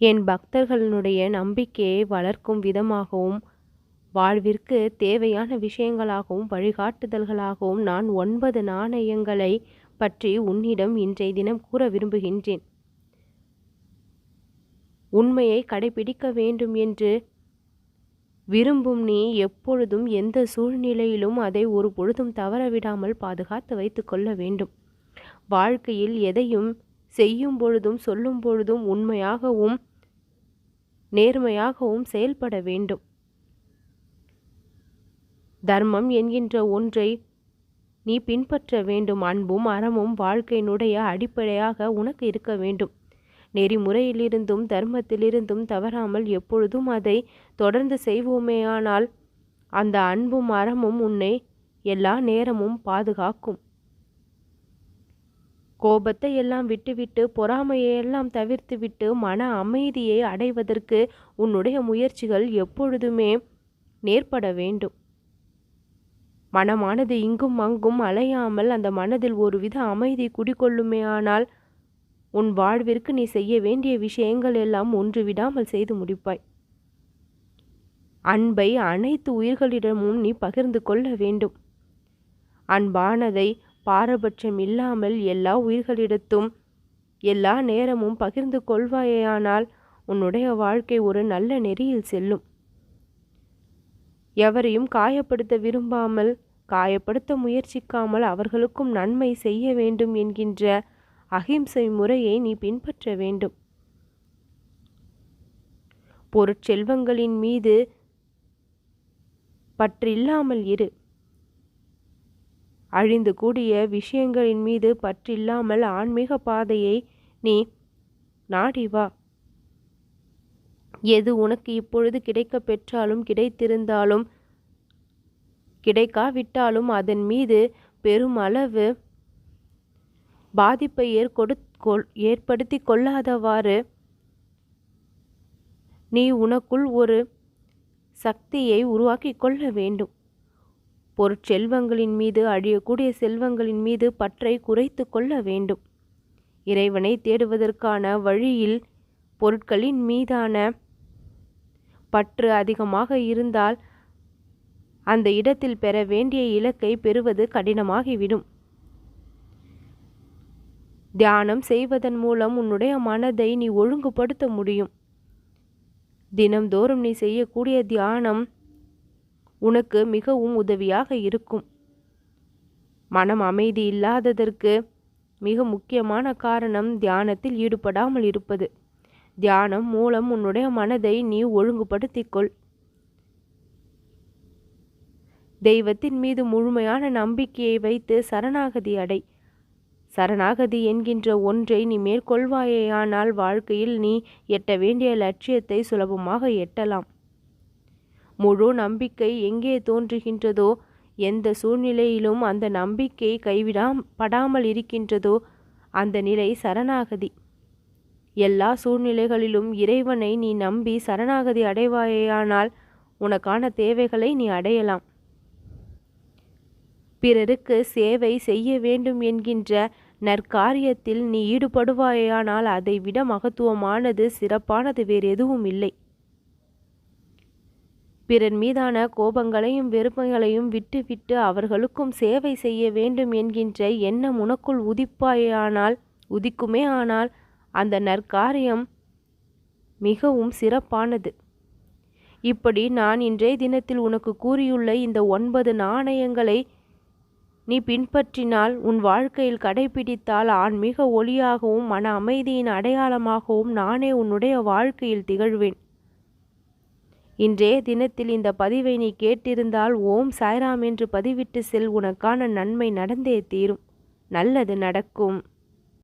என் பக்தர்களுடைய நம்பிக்கையை வளர்க்கும் விதமாகவும் வாழ்விற்கு தேவையான விஷயங்களாகவும் வழிகாட்டுதல்களாகவும் நான் ஒன்பது நாணயங்களை பற்றி உன்னிடம் இன்றைய தினம் கூற விரும்புகின்றேன். உண்மையை கடைபிடிக்க வேண்டும் என்று விரும்பும் நீ எப்பொழுதும் எந்த சூழ்நிலையிலும் அதை ஒரு பொழுதும் தவறவிடாமல் பாதுகாத்து வைத்து கொள்ள வேண்டும். வாழ்க்கையில் எதையும் செய்யும் பொழுதும் சொல்லும் பொழுதும் உண்மையாகவும் நேர்மையாகவும் செயல்பட வேண்டும். தர்மம் என்கின்ற ஒன்றை நீ பின்பற்ற வேண்டும். அன்பும் அறமும் வாழ்க்கையினுடைய அடிப்படையாக உனக்கு இருக்க வேண்டும். நெறிமுறையிலிருந்தும் தர்மத்திலிருந்தும் தவறாமல் எப்பொழுதும் அதை தொடர்ந்து செய்வோமேயானால் அந்த அன்பும் அறமும் உன்னை எல்லா நேரமும் பாதுகாக்கும். கோபத்தை எல்லாம் விட்டுவிட்டு பொறாமையை எல்லாம் தவிர்த்துவிட்டு மன அமைதியை அடைவதற்கு உன்னுடைய முயற்சிகள் எப்பொழுதுமே நேர்பட வேண்டும். மனமானது இங்கும் அங்கும் அலையாமல் அந்த மனதில் ஒருவித அமைதி குடிகொள்ளுமேயானால் உன் வாழ்விற்கு நீ செய்ய வேண்டிய விஷயங்கள் எல்லாம் ஒன்று விடாமல் செய்து முடிப்பாய். அன்பை அனைத்து உயிர்களிடமும் நீ பகிர்ந்து கொள்ள வேண்டும். அன்பானதை பாரபட்சம் இல்லாமல் எல்லா உயிர்களிடத்தும் எல்லா நேரமும் பகிர்ந்து கொள்வாயேயானால் உன்னுடைய வாழ்க்கை ஒரு நல்ல நெறியில் செல்லும். எவரையும் காயப்படுத்த விரும்பாமல் காயப்படுத்த முயற்சிக்காமல் அவர்களுக்கும் நன்மை செய்ய வேண்டும் என்கின்ற அகிம்சை முறையை நீ பின்பற்ற வேண்டும். பொருட்செல்வங்களின் மீது பற்றில்லாமல் இரு. அழிந்து கூடிய விஷயங்களின் மீது பற்றில்லாமல் ஆன்மீக பாதையை நீ நாடி வா. எது உனக்கு இப்பொழுது கிடைக்க பெற்றாலும் கிடைத்திருந்தாலும் கிடைக்காவிட்டாலும் அதன் மீது பெருமளவு பாதிப்பை ஏற்கொடு ஏற்படுத்தி கொள்ளாதவாறு நீ உனக்குள் ஒரு சக்தியை உருவாக்கி கொள்ள வேண்டும். பொருட்செல்வங்களின் மீது அழியக்கூடிய செல்வங்களின் மீது பற்றை குறைத்து கொள்ள வேண்டும். இறைவனை தேடுவதற்கான வழியில் பொருட்களின் மீதான பற்று அதிகமாக இருந்தால் அந்த இடத்தில் பெற வேண்டிய இலக்கை பெறுவது கடினமாகிவிடும். தியானம் செய்வதன் மூலம் உன்னுடைய மனதை நீ ஒழுங்குபடுத்த முடியும். தினம்தோறும் நீ செய்யக்கூடிய தியானம் உனக்கு மிகவும் உதவியாக இருக்கும். மனம் அமைதி இல்லாததற்கு மிக முக்கியமான காரணம் தியானத்தில் ஈடுபடாமல் இருப்பது. தியானம் மூலம் உன்னுடைய மனதை நீ ஒழுங்குபடுத்திக்கொள். தெய்வத்தின் மீது முழுமையான நம்பிக்கையை வைத்து சரணாகதி அடை. சரணாகதி என்கின்ற ஒன்றை நீ மேற்கொள்வாயேயானால் வாழ்க்கையில் நீ எட்ட வேண்டிய லட்சியத்தை சுலபமாக எட்டலாம். முழு நம்பிக்கை எங்கே தோன்றுகின்றதோ எந்த சூழ்நிலையிலும் அந்த நம்பிக்கை கைவிடாம் படாமல் இருக்கின்றதோ அந்த நிலை சரணாகதி. எல்லா சூழ்நிலைகளிலும் இறைவனை நீ நம்பி சரணாகதி அடைவாயேயானால் உனக்கான தேவைகளை நீ அடையலாம். பிறருக்கு சேவை செய்ய வேண்டும் என்கின்ற நற்காரியத்தில் நீ ஈடுபடுவாயானால் அதை விட மகத்துவமானது சிறப்பானது வேறு எதுவும் இல்லை. பிறர் மீதான கோபங்களையும் வெறுப்புகளையும் விட்டுவிட்டு அவர்களுக்கும் சேவை செய்ய வேண்டும் என்கின்ற எண்ணம் உனக்குள் உதிப்பாயானால் உதிக்குமே ஆனால் அந்த நற்காரியம் மிகவும் சிறப்பானது. இப்படி நான் இன்றைய தினத்தில் உனக்கு கூறியுள்ள இந்த ஒன்பது நாணயங்களை நீ பின்பற்றினால் உன் வாழ்க்கையில் கடைபிடித்தால் ஆன்மீக ஒளியாகவும் மன அமைதியின் அடையாளமாகவும் நானே உன்னுடைய வாழ்க்கையில் திகழ்வேன். இன்றைய தினத்தில் இந்த பதிவை நீ கேட்டிருந்தால் ஓம் சாய்ராம் என்று பதிவிட்டு செல் உனக்கான நன்மை நடந்தே தீரும். நல்லது நடக்கும்.